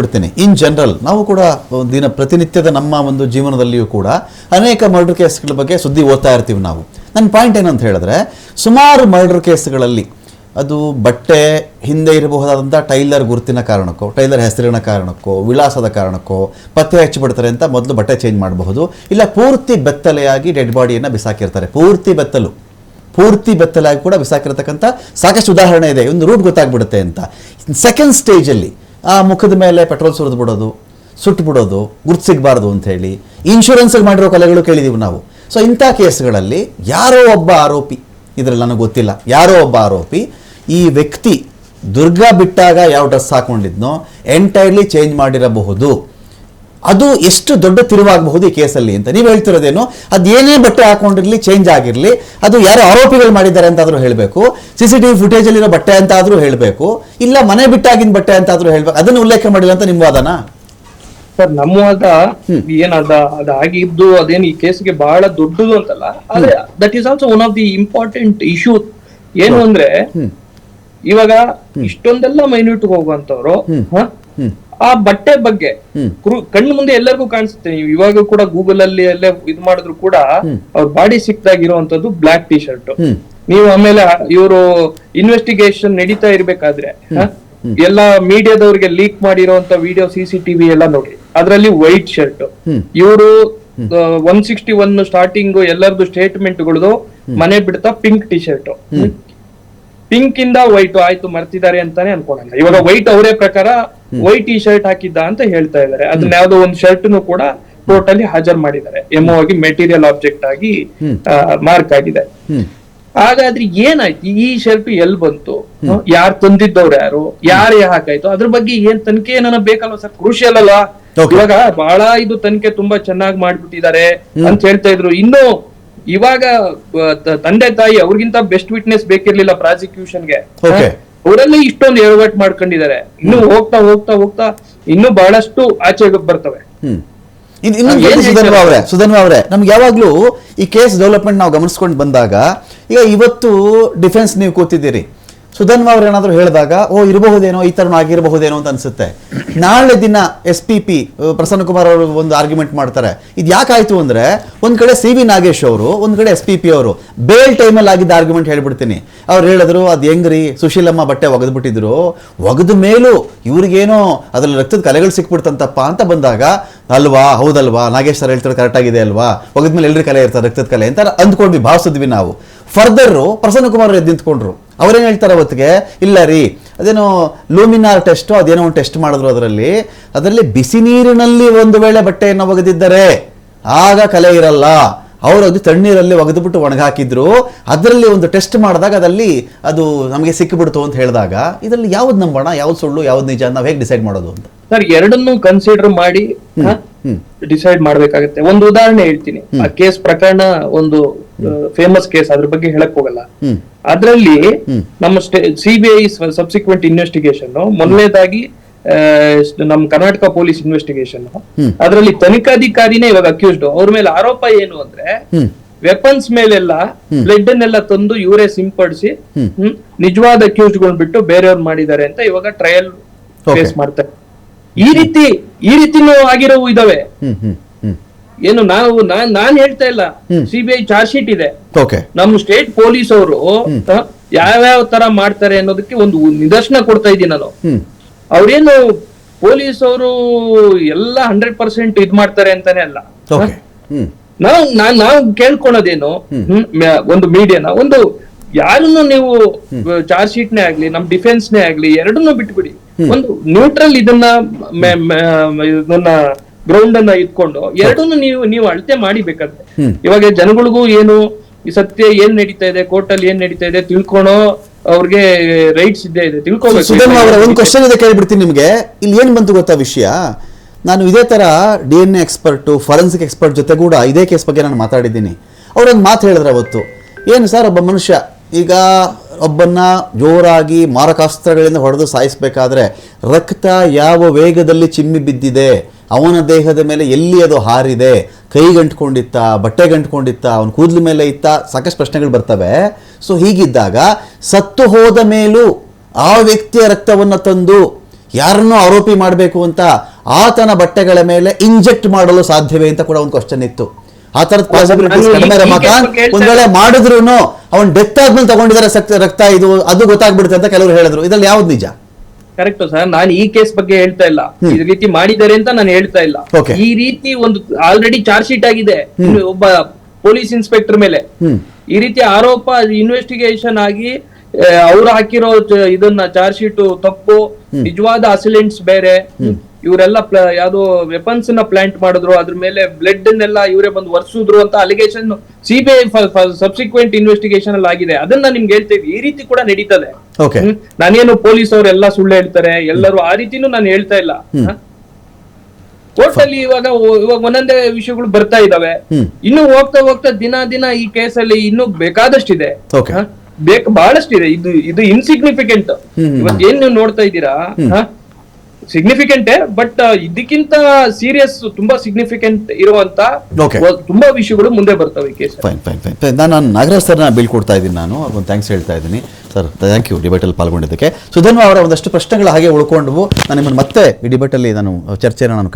ಬಿಡ್ತೀನಿ in general ನಾವು ಕೂಡ ದಿನ ಪ್ರತಿನಿತ್ಯದ ನಮ್ಮ ಒಂದು ಜೀವನದಲ್ಲಿಯೂ ಕೂಡ ಅನೇಕ ಮರ್ಡರ್ ಕೇಸ್ಗಳ ಬಗ್ಗೆ ಸುದ್ದಿ ಓದ್ತಾ ಇರ್ತೀವಿ ನಾವು. ನನ್ನ ಪಾಯಿಂಟ್ ಏನಂತ ಹೇಳಿದ್ರೆ, ಸುಮಾರು ಮರ್ಡರ್ ಕೇಸ್ಗಳಲ್ಲಿ ಅದು ಬಟ್ಟೆ ಹಿಂದೆ ಇರಬಹುದಾದಂಥ ಟೈಲರ್ ಗುರುತಿನ ಕಾರಣಕ್ಕೋ, ಟೈಲರ್ ಹೆಸರಿನ ಕಾರಣಕ್ಕೋ, ವಿಳಾಸದ ಕಾರಣಕ್ಕೋ ಪತ್ತೆ ಹಚ್ಚಿಬಿಡ್ತಾರೆ ಅಂತ ಮೊದಲು ಬಟ್ಟೆ ಚೇಂಜ್ ಮಾಡಬಹುದು. ಇಲ್ಲ, ಪೂರ್ತಿ ಬೆತ್ತಲೆಯಾಗಿ ಡೆಡ್ ಬಾಡಿಯನ್ನು ಬಿಸಾಕಿರ್ತಾರೆ. ಪೂರ್ತಿ ಬೆತ್ತಲು. ಪೂರ್ತಿ ಬೆತ್ತಲಾಗಿ ಕೂಡ ಬಿಸಾಕಿರತಕ್ಕಂಥ ಸಾಕಷ್ಟು ಉದಾಹರಣೆ ಇದೆ. ಒಂದು ರೂಟ್ ಗೊತ್ತಾಗ್ಬಿಡುತ್ತೆ ಅಂತ. ಸೆಕೆಂಡ್ ಸ್ಟೇಜಲ್ಲಿ ಆ ಮುಖದ ಮೇಲೆ ಪೆಟ್ರೋಲ್ ಸುರಿದು ಬಿಡೋದು, ಸುಟ್ಟು ಬಿಡೋದು, ಗುರ್ತು ಸಿಗಬಾರ್ದು ಅಂತ ಹೇಳಿ ಇನ್ಶೂರೆನ್ಸ್ ಮಾಡಿರೋ ಕಲೆಗಳು ಕೇಳಿದೀವಿ ನಾವು. ಸೊ ಇಂಥ ಕೇಸ್ಗಳಲ್ಲಿ ಯಾರೋ ಒಬ್ಬ ಆರೋಪಿ, ಇದರಲ್ಲಿ ನನಗೆ ಗೊತ್ತಿಲ್ಲ, ಯಾರೋ ಒಬ್ಬ ಆರೋಪಿ ಈ ವ್ಯಕ್ತಿ ದುರ್ಗಾ ಬಿಟ್ಟಾಗ ಯಾವ ಡ್ರೆಸ್ ಹಾಕೊಂಡಿದ್ನೋ ಎಂಟೈರ್ಲಿ ಚೇಂಜ್ ಮಾಡಿರಬಹುದು. ಅದು ಎಷ್ಟು ದೊಡ್ಡ ತಿರುವಾಗಬಹುದು ಈ ಕೇಸಲ್ಲಿ ಅಂತ. ನೀವು ಹೇಳ್ತಿರೋದೇನು ಏನೇ ಬಟ್ಟೆ ಹಾಕೊಂಡಿರಲಿ ಚೇಂಜ್ ಆಗಿರಲಿ ಅದು ಯಾರೋ ಆರೋಪಿಗಳು ಮಾಡಿದ್ದಾರೆ ಅಂತಾದರೂ ಹೇಳಬೇಕು ಸಿ ಸಿ ಟಿ ವಿ ಫುಟೇಜಲ್ಲಿರೋ ಬಟ್ಟೆ ಅಂತಾದರೂ ಹೇಳಬೇಕು ಇಲ್ಲ ಮನೆ ಬಿಟ್ಟಾಗಿನ ಬಟ್ಟೆ ಅಂತಾದರೂ ಹೇಳಬೇಕು ಅದನ್ನು ಉಲ್ಲೇಖ ಮಾಡಿಲ್ಲ ಅಂತ ನಿಮ್ಮ ವಾದನ? ಸರ್ ನಮ್ಮ ವಾದ ಏನ್ ಅದ ಅದಾಗಿದ್ದು ಅದೇನು ಈ ಕೇಸ್ಗೆ ಬಹಳ ದೊಡ್ಡದು ಅಂತಲ್ಲ ಆದ್ರೆ that is also one of the important issue ಏನು ಅಂದ್ರೆ ಇವಾಗ ಇಷ್ಟೊಂದೆಲ್ಲ ಮೈನ್ಯೂಟ್ ಹೋಗುವಂತವ್ರು? ಆ ಬಟ್ಟೆ ಬಗ್ಗೆ ಕಣ್ಣ ಮುಂದೆ ಎಲ್ಲರಿಗೂ ಕಾಣಿಸುತ್ತೆ. ನೀವು ಇವಾಗ ಕೂಡ ಗೂಗಲ್ ಅಲ್ಲಿ ಎಲ್ಲ ಇದ್ ಮಾಡಿದ್ರು ಕೂಡ ಅವ್ರ ಬಾಡಿ ಸಿಕ್ದಾಗಿರುವಂತದ್ದು ಬ್ಲಾಕ್ ಟಿ ಶರ್ಟ್ ನೀವು ಆಮೇಲೆ ಇವರು ಇನ್ವೆಸ್ಟಿಗೇಷನ್ ನಡೀತಾ ಇರ್ಬೇಕಾದ್ರೆ? ಎಲ್ಲ ಮೀಡಿಯಾದವ್ರಿಗೆ ಲೀಕ್ ಮಾಡಿರುವಂತ ವಿಡಿಯೋ ಸಿ ಸಿ ಟಿವಿ ಎಲ್ಲ ನೋಡಿ. ಅದರಲ್ಲಿ ವೈಟ್ ಶರ್ಟ್ ಇವರು ಒನ್ ಸಿಕ್ಸ್ಟಿ ಒನ್ ಸ್ಟಾರ್ಟಿಂಗ್ ಎಲ್ಲರದು ಸ್ಟೇಟ್ಮೆಂಟ್ಗಳದು ಮನೆ ಬಿಡ್ತಾ ಪಿಂಕ್ ಟಿ ಶರ್ಟ್ ಪಿಂಕ್ ಇಂದ ವೈಟ್ ಆಯ್ತು ಮರ್ತಿದ್ದಾರೆ ಅಂತಾನೆ ಅನ್ಕೊಳಲ್ಲ ಇವಾಗ ವೈಟ್ ಅವರೇ ಪ್ರಕಾರ ವೈಟ್ ಟಿ ಶರ್ಟ್ ಹಾಕಿದ್ದ ಅಂತ ಹೇಳ್ತಾ ಇದಾರೆ ಅದನ್ನ ಯಾವ್ದೋ ಒಂದು ಶರ್ಟ್ ಕೂಡ ಟೋಟಲಿ ಹಾಜರ್ ಮಾಡಿದ್ದಾರೆ. ಎಮೋ ಆಗಿ ಮೆಟೀರಿಯಲ್ ಆಬ್ಜೆಕ್ಟ್ ಆಗಿ ಮಾರ್ಕ್ ಆಗಿದೆ. ಹಾಗಾದ್ರೆ ಏನಾಯ್ತು? ಈ ಶರ್ಟ್ ಎಲ್ ಬಂತು? ಯಾರು ತಂದಿದ್ದವ್ರು ಯಾರು? ಯಾರು ಹಾಕಾಯ್ತು? ಅದ್ರ ಬಗ್ಗೆ ಏನ್ ತನಿಖೆ ಏನಾನ ಬೇಕಲ್ವ ಸರ್? ಕ್ರೂಷಿಯಲ್ ಅಲ್ವಾ ಇವಾಗ ಬಹಳ ಇದು ತನಿಖೆ ತುಂಬಾ ಚೆನ್ನಾಗಿ ಮಾಡ್ಬಿಟ್ಟಿದ್ದಾರೆ ಅಂತ ಹೇಳ್ತಾ ಇದ್ರು. ಇನ್ನು ಇವಾಗ ತಂದೆ ತಾಯಿ ಅವ್ರಿಗಿಂತ ಬೆಸ್ಟ್ ವಿಟ್ನೆಸ್ ಬೇಕಿರ್ಲಿಲ್ಲ ಪ್ರಾಸಿಕ್ಯೂಷನ್ಗೆ. ಗೆ ಅವರಲ್ಲೇ ಇಷ್ಟೊಂದು ಎರವಟ್ ಮಾಡ್ಕೊಂಡಿದ್ದಾರೆ. ಇನ್ನು ಹೋಗ್ತಾ ಹೋಗ್ತಾ ಹೋಗ್ತಾ ಇನ್ನು ಬಹಳಷ್ಟು ಆಚೆ ಬರ್ತವೆ. ಸುಧನ್ವ? ಅವರೇ ಸುಧನ್ವ ಅವರೇ ನಮ್ಗೆ ಯಾವಾಗಲೂ ಈ ಕೇಸ್ ಡೆವಲಪ್ಮೆಂಟ್ ನಾವು ಗಮನಿಸ್ಕೊಂಡು ಬಂದಾಗ ಈಗ ಇವತ್ತು ಡಿಫೆನ್ಸ್ ನೀವು ಕೂತಿದ್ದೀರಿ. ಸುಧನ್ವ ಅವ್ರು ಏನಾದರೂ ಹೇಳಿದಾಗ, ಓ, ಇರಬಹುದೇನೋ, ಈ ಥರನೂ ಆಗಿರಬಹುದೇನೋ ಅಂತ ಅನ್ಸುತ್ತೆ. ನಾಳೆ ದಿನ S P P Prasanna Kumar ಅವರು ಒಂದು ಆರ್ಗ್ಯುಮೆಂಟ್ ಮಾಡ್ತಾರೆ. ಇದು ಯಾಕಾಯ್ತು ಅಂದ್ರೆ, ಒಂದ್ ಕಡೆ ಸಿ ವಿ ನಾಗೇಶ್ ಅವರು, ಒಂದ್ ಕಡೆ ಎಸ್ ಪಿ ಪಿ ಅವರು, ಬೇಲ್ ಟೈಮಲ್ಲಿ ಆಗಿದ್ದ ಆರ್ಗ್ಯುಮೆಂಟ್ ಹೇಳ್ಬಿಡ್ತೀನಿ. ಅವ್ರು ಹೇಳಿದ್ರು, ಅದು ಹೆಂಗ್ರಿ, ಸುಶೀಲಮ್ಮ ಬಟ್ಟೆ ಒಗೆದ್ಬಿಟ್ಟಿದ್ರು. ಒಗೆದ ಮೇಲೂ ಇವ್ರಿಗೇನೋ ಅದರಲ್ಲಿ ರಕ್ತದ ಕಲೆಗಳು ಸಿಕ್ಬಿಡ್ತಂತಪ್ಪ ಅಂತ ಬಂದಾಗ, ಅಲ್ವಾ, ಹೌದಲ್ವಾ, ನಾಗೇಶ್ ಸರ್ ಹೇಳ್ತಾರೆ ಕರೆಕ್ಟ್ ಆಗಿದೆ ಅಲ್ವಾ? ಒಗೆದ್ಮೇಲೆ ಎಲ್ರಿ ಕಲೆ ಇರ್ತಾರೆ ರಕ್ತದ ಕಲೆ ಅಂತ ಅಂದ್ಕೊಂಡ್ವಿ, ಭಾವಿಸಿದ್ವಿ ನಾವು. ಫರ್ದರ್ ಪ್ರಸನ್ನ ಕುಮಾರ್ ಎದ್ದು ನಿಂತ್ಕೊಂಡ್ರು. ಅವ್ರೇನ್ ಹೇಳ್ತಾರೆ ಅವತ್ತಿಗೆ? ಇಲ್ಲ ರೀ ಅದೇನೋ ಲೂಮಿನಾರ್ ಟೆಸ್ಟು ಅದೇನೋ ಒಂದು ಟೆಸ್ಟ್ ಮಾಡಿದ್ರು ಅದರಲ್ಲಿ. ಅದರಲ್ಲಿ ಬಿಸಿ ನೀರಿನಲ್ಲಿ ಒಂದು ವೇಳೆ ಬಟ್ಟೆಯನ್ನು ಒಗೆದಿದ್ದರೆ ಆಗ ಕಲೆ ಇರಲ್ಲ. ಅವರು ಅದು ತಣ್ಣೀರಲ್ಲಿ ಒಗೆದುಬಿಟ್ಟು ಒಣಗಾಕಿದ್ರು. ಅದರಲ್ಲಿ ಒಂದು ಟೆಸ್ಟ್ ಮಾಡಿದಾಗ ಅದರಲ್ಲಿ ಅದು ನಮಗೆ ಸಿಕ್ಕಿಬಿಡ್ತು ಅಂತ ಹೇಳಿದಾಗ ಇದರಲ್ಲಿ ಯಾವ್ದು ನಂಬೋಣ ಯಾವ್ದು ಸುಳ್ಳು ಯಾವ್ದು ನಿಜ ನಾವು ಹೇಗೆ ಡಿಸೈಡ್ ಮಾಡೋದು ಅಂತ? ಸರ್ ಎರಡನ್ನೂ ಕನ್ಸಿಡರ್ ಮಾಡಿ ಡಿಸೈಡ್ ಮಾಡ್ಬೇಕಾಗತ್ತೆ. ಒಂದು ಉದಾಹರಣೆ ಹೇಳ್ತೀನಿ. ಆ ಕೇಸ್ ಪ್ರಕರಣ ಒಂದು ಫೇಮಸ್ ಕೇಸ್ ಅದ್ರ ಬಗ್ಗೆ ಹೇಳಕ್ ಹೋಗಲ್ಲ. ಅದರಲ್ಲಿ ನಮ್ಮ ಸಿಬಿಐ ಸಬ್ಸಿಕ್ವೆಂಟ್ ಇನ್ವೆಸ್ಟಿಗೇಷನ್ ಮೊದಲನೇದಾಗಿ ನಮ್ಮ ಕರ್ನಾಟಕ ಪೊಲೀಸ್ ಇನ್ವೆಸ್ಟಿಗೇಷನ್ ಅದರಲ್ಲಿ ತನಿಖಾಧಿಕಾರಿನೇ ಇವಾಗ ಅಕ್ಯೂಸ್ಡ್ ಅವ್ರ ಮೇಲೆ ಆರೋಪ ಏನು ಅಂದ್ರೆ ವೆಪನ್ಸ್ ಮೇಲೆಲ್ಲ ಬ್ಲಡ್ ಅನ್ನೆಲ್ಲ ತಂದು ಇವರೇ ಸಿಂಪಡಿಸಿ ನಿಜವಾದ ಅಕ್ಯೂಸ್ಡ್ ಬಿಟ್ಟು ಬೇರೆಯವ್ರು ಮಾಡಿದ್ದಾರೆ ಅಂತ ಇವಾಗ ಟ್ರಯಲ್. ಫೇಸ್ ಮಾಡ್ತಾರೆ ಈ ರೀತಿ ಈ ರೀತಿನೂ ಆಗಿರೋ ಇದಾವೆ. ಏನು ನಾವು ನಾನ್ ನಾನ್ ಹೇಳ್ತಾ ಇಲ್ಲ. ಸಿಬಿಐ ಚಾರ್ಜ್ ಶೀಟ್ ಇದೆ. ನಮ್ಮ ಸ್ಟೇಟ್ ಪೊಲೀಸ್ ಅವರು ಯಾವ್ಯಾವ ತರ ಮಾಡ್ತಾರೆ ಅನ್ನೋದಕ್ಕೆ ಒಂದು ನಿದರ್ಶನ ಕೊಡ್ತಾ ಇದ್ದೀನಿ ನಾನು. ಅವ್ರೇನು ಪೊಲೀಸ್ ಅವರು ಎಲ್ಲ ಹಂಡ್ರೆಡ್ ಪರ್ಸೆಂಟ್ ಇದ್ ಮಾಡ್ತಾರೆ ಅಂತಾನೆ ಅಲ್ಲ. ನಾವು ನಾನ್ ನಾವು ಕೇಳ್ಕೊಳೋದೇನು ಒಂದು ಮೀಡಿಯಾನ ಒಂದು ಯಾರನ್ನು ನೀವು ಚಾರ್ಜ್ ಶೀಟ್ ನೇ ಆಗ್ಲಿ ನಮ್ ಡಿಫೆನ್ಸ್ ನೇ ಆಗ್ಲಿ ಎರಡನ್ನೂ ಬಿಟ್ಬಿಡಿ. ಒಂದು ನ್ಯೂಟ್ರಲ್ ಇದನ್ನ ಗ್ರೌಂಡ್ ಅನ್ನ ಇಟ್ಕೊಂಡು ಎರಡನ್ನು ನೀವು ನೀವು ಅಳತೆ ಮಾಡಿಬೇಕಂತೆ ಬೇಕಾದ್ರೆ ಇವಾಗ ಜನಗಳಿಗೂ ಏನು ಈ ಸತ್ಯ ಏನ್ ನಡೀತಾ ಇದೆ ಕೋರ್ಟ್ ಅಲ್ಲಿ ಏನ್ ನಡೀತಾ ಇದೆ ತಿಳ್ಕೊಳೋ ಅವ್ರಿಗೆ ರೈಟ್ಸ್ ಇದ್ದೇ ಇದೆ. ಒಂದು ತಿಳ್ಕೊಬೇಕು ಕ್ವಶನ್ ಇದೆ ಕೇಳ್ಬಿಡ್ತೀನಿ ನಿಮಗೆ. ಇಲ್ಲಿ ಏನು ಬಂತು ಗೊತ್ತಾ ವಿಷಯ? ನಾನು ಇದೇ ತರ D N A expert forensic expert ಜೊತೆ ಕೂಡ ಇದೇ ಕೇಸ್ ಬಗ್ಗೆ ನಾನು ಮಾತಾಡಿದ್ದೀನಿ. ಅವ್ರೊಂದು ಮಾತು ಹೇಳಿದ್ರು ಅವತ್ತು. ಏನು ಸರ್ ಒಬ್ಬ ಮನುಷ್ಯ ಈಗ ಒಬ್ಬನ್ನ ಜೋರಾಗಿ ಮಾರಕಾಸ್ತ್ರಗಳಿಂದ ಹೊಡೆದು ಸಾಯಿಸಬೇಕಾದ್ರೆ ರಕ್ತ ಯಾವ ವೇಗದಲ್ಲಿ ಚಿಮ್ಮಿ ಬಿದ್ದಿದೆ? ಅವನ ದೇಹದ ಮೇಲೆ ಎಲ್ಲಿ ಅದು ಹಾರಿದೆ ಕೈಗಂಟ್ಕೊಂಡಿತ್ತ ಬಟ್ಟೆಗಂಟ್ಕೊಂಡಿತ್ತ ಅವನ ಕೂದಲ ಮೇಲೆ ಇತ್ತ ಸಾಕಷ್ಟು ಪ್ರಶ್ನೆಗಳು ಬರ್ತವೆ. ಸೊ ಹೀಗಿದ್ದಾಗ ಸತ್ತು ಹೋದ ಮೇಲೂ ಆ ವ್ಯಕ್ತಿಯ ರಕ್ತವನ್ನು ತಂದು ಯಾರನ್ನೂ ಆರೋಪಿ ಮಾಡಬೇಕು ಅಂತ ಆತನ ಬಟ್ಟೆಗಳ ಮೇಲೆ ಇಂಜೆಕ್ಟ್ ಮಾಡಲು ಸಾಧ್ಯವೇ ಅಂತ ಕೂಡ ಒಂದು ಕ್ವಶನ್ ಇತ್ತು. ಆ ಥರದ ಪಾಸಿಬಿಲಿಟೀಸ್ ಕಡಿಮೆ ರಮಾಕಾಂತ್ ಒಂದ್ ವೇಳೆ ಮಾಡಿದ್ರು ಅವನ್ ಡೆತ್ ಆದ್ಮೇಲೆ ತಗೊಂಡಿದ್ದಾರೆ ರಕ್ತ ಇದು ಅದು ಗೊತ್ತಾಗ್ಬಿಡುತ್ತೆ ಅಂತ ಕೆಲವರು ಹೇಳಿದ್ರು. ಇದರಲ್ಲಿ ಯಾವ್ದು ನಿಜ? ಕರೆಕ್ಟ್ ಸರ್ ನಾನು ಈ ಕೇಸ್ ಬಗ್ಗೆ ಹೇಳ್ತಾ ಇಲ್ಲ. ಈ ರೀತಿ ಮಾಡಿದ್ದಾರೆ ಅಂತ ನಾನು ಹೇಳ್ತಾ ಇಲ್ಲ. ಈ ರೀತಿ ಒಂದು ಆಲ್ರೆಡಿ ಚಾರ್ಜ್ ಶೀಟ್ ಆಗಿದೆ. ಒಬ್ಬ ಪೊಲೀಸ್ ಇನ್ಸ್ಪೆಕ್ಟರ್ ಮೇಲೆ. ಈ ರೀತಿ ಆರೋಪ ಇನ್ವೆಸ್ಟಿಗೇಷನ್ ಆಗಿ ಅವ್ರು ಹಾಕಿರೋ ಇದನ್ನ ಚಾರ್ಜ್ ಶೀಟ್ ತಪ್ಪು. ನಿಜವಾದ ಅಸಿಲೆಂಟ್ಸ್ ಬೇರೆ. ಇವರೆಲ್ಲ ಯಾವ್ದೋ ವೆಪನ್ಸ್ನ ಪ್ಲಾಂಟ್ ಮಾಡಿದ್ರು ಅದ್ರ ಮೇಲೆ ಬ್ಲಡ್ ನೆಲ್ಲ ಇವರೇ ಬಂದು ವರ್ಸಿದ್ರು ಅಂತ ಅಲಿಗೇಷನ್ ಸಿಬಿಐ ಸಬ್ಸಿಕ್ವೆಂಟ್ ಇನ್ವೆಸ್ಟಿಗೇಷನ್ ಅಲ್ಲಿ ಆಗಿದೆ. ಅದನ್ನ ನಿಮ್ಗೆ ಹೇಳ್ತೇವೆ ಈ ರೀತಿ ಕೂಡ ನಡೀತದೆ. ನಾನೇನು ಪೊಲೀಸ್ ಅವರೆಲ್ಲ ಸುಳ್ಳು ಹೇಳ್ತಾರೆ ಎಲ್ಲರೂ ಆ ರೀತಿನೂ ನಾನು ಹೇಳ್ತಾ ಇಲ್ಲ. ಕೋರ್ಟ್ ಅಲ್ಲಿ ಇವಾಗ ಇವಾಗ ಒಂದೊಂದೇ ವಿಷಯಗಳು ಬರ್ತಾ ಇದಾವೆ. ಇನ್ನು ಹೋಗ್ತಾ ಹೋಗ್ತಾ ದಿನ ದಿನ ಈ ಕೇಸಲ್ಲಿ ಇನ್ನೂ ಬೇಕಾದಷ್ಟಿದೆ. ಬೇಕು ಬಹಳಷ್ಟಿದೆ. ಇದು ಇದು ಇನ್ಸಿಗ್ನಿಫಿಕೆಂಟ್ ಏನ್ ನೀವು ನೋಡ್ತಾ ಇದ್ದೀರಾ? ಸಿಗ್ನಿಫಿಕೆಂಟೇ ಬಟ್ ಇದಕ್ಕಿಂತ ಸೀರಿಯಸ್ ತುಂಬಾ ಸಿಗ್ನಿಫಿಕೆಂಟ್ ಇರುವಂತ. ತುಂಬಾ ವಿಷಯಗಳು ಮುಂದೆ ಬರ್ತವೆ ಕೇಸ್ ಫೈನ್ ಫೈನ್ ಫೈನ್ ನಾನು ನಾನು ನಾಗರಾಜ್ ಸರ್ನ ಬೀಳ್ಕೊಡ್ತಾ ಇದ್ದೀನಿ ನಾನು. ಅವ್ರಿಗೊಂದು ಥ್ಯಾಂಕ್ಸ್ ಹೇಳ್ತಾ ಇದ್ದೀನಿ. ಸರ್ ಥ್ಯಾಂಕ್ ಯು ಡಿಬೇಟಲ್ಲಿ ಪಾಲ್ಗೊಂಡಿದ್ದಕ್ಕೆ. ಸುಧನ್ವ ಅವರ ಒಂದಷ್ಟು ಪ್ರಶ್ನೆಗಳು ಹಾಗೆ ಉಳ್ಕೊಂಡು ನಾನು ನಿಮ್ಮನ್ನು ಮತ್ತೆ ಈ ಡಿಬೇಟಲ್ಲಿ ನಾನು ಚರ್ಚೆನ ನಾನು